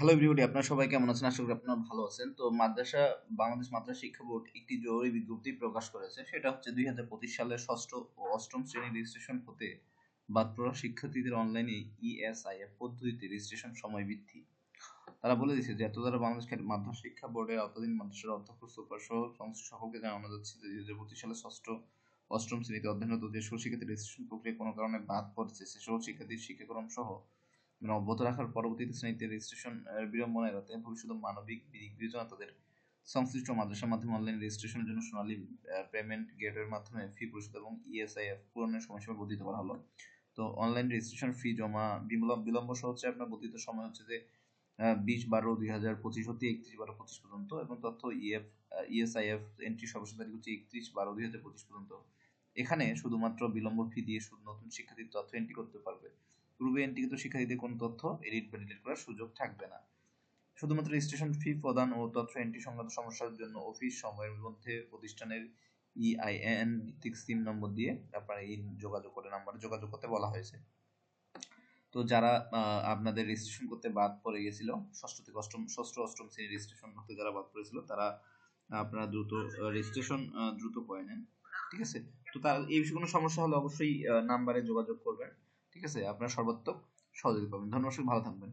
Hello everybody আপনারা সবাই কেমন আছেন? আশা করি আপনারা ভালো আছেন। তো মাদ্রাসা, বাংলাদেশ মাদ্রাসা শিক্ষা বোর্ড একটি জরুরি বিজ্ঞপ্তি প্রকাশ করেছে। সেটা হচ্ছে দুই হাজার পঁচিশ সালের ষষ্ঠ ও অষ্টম শ্রেণি রেজিস্ট্রেশন হতে বাদ পড়া শিক্ষার্থীদের অনলাইনে ইএসআইএফ পদ্ধতিতে রেজিস্ট্রেশন সময় বৃদ্ধি। তারা বলে দিয়েছে যে এত দ্বারা বাংলাদেশ মাধ্যমিক শিক্ষা বোর্ডের আওতাধীন মাদ্রাসার অধ্যক্ষ সুপার সহ সংশ্লিষ্ট সকলকে জানানো যাচ্ছে যে, দুই হাজার পঁচিশ সালের ষষ্ঠ অষ্টম শ্রেণীতে অধ্যয়নরত যে সকল রেজিস্ট্রেশন প্রক্রিয়া কোনো কারণে বাদ পড়েছে, সে সকল শিক্ষার্থীর শিক্ষাক্রম সহ মানে অব্যাহত রাখার পরবর্তীতে শ্রেণীতে রেজিস্ট্রেশন বিড়ম্বনা এড়াতে ভবিষ্যতে মানবিক বিবেচনা তাদের সংশ্লিষ্ট মাদ্রাসার মাধ্যমে অনলাইন রেজিস্ট্রেশনের জন্য সোনালী পেমেন্ট গেটওয়ের মাধ্যমে ফি পরিশোধ এবং ইএসআইএফ পূরণের সময়সীমা বর্ধিত করা হলো। তো অনলাইন রেজিস্ট্রেশন ফি জমা বিলম্ব বিলম্ব সহ হচ্ছে আপনার বর্ধিত সময় হচ্ছে যে বিশ বারো দুই হাজার পঁচিশ হতে একত্রিশ বারো পঁচিশ পর্যন্ত এবং তথ্য ইএফ ইএসআইএফ এন্ট্রি সর্বশেষ তারিখ হচ্ছে একত্রিশ বারো দুই হাজার পঁচিশ পর্যন্ত। এখানে শুধুমাত্র বিলম্ব ফি দিয়ে নতুন শিক্ষার্থীর তথ্য এন্ট্রি করতে পারবে। পূর্বে এন্ট্রিকৃত শিক্ষার্থীদের কোনো তথ্য এডিট বা ডিলিট করার সুযোগ থাকবে না। শুধুমাত্র রেজিস্ট্রেশন ফি প্রদান ও তথ্য এন্ট্রি সংক্রান্ত সমস্যার জন্য অফিস সময়ের মধ্যে প্রতিষ্ঠানের ইআইএন ভিত্তিক সিম নম্বর দিয়ে আপনারা এই যোগাযোগ করে নাম্বারে যোগাযোগ করতে বলা হয়েছে। তো যারা আপনাদের রেজিস্ট্রেশন করতে বাদ পড়ে গেছিল, ষষ্ঠ থেকে অষ্টম, ষষ্ঠ, অষ্টম শ্রেণির রেজিস্ট্রেশন করতে যারা বাদ পড়েছিল, তারা আপনারা দ্রুত রেজিস্ট্রেশন দ্রুত করে নেন, ঠিক আছে? তো তার, এই বিষয়ে কোনো সমস্যা হলে অবশ্যই নাম্বারে যোগাযোগ করবেন। ঠিক আছে আপনার সর্বাত্মক সহযোগিতা পাবেন। ধন্যবাদ ভালো থাকবেন।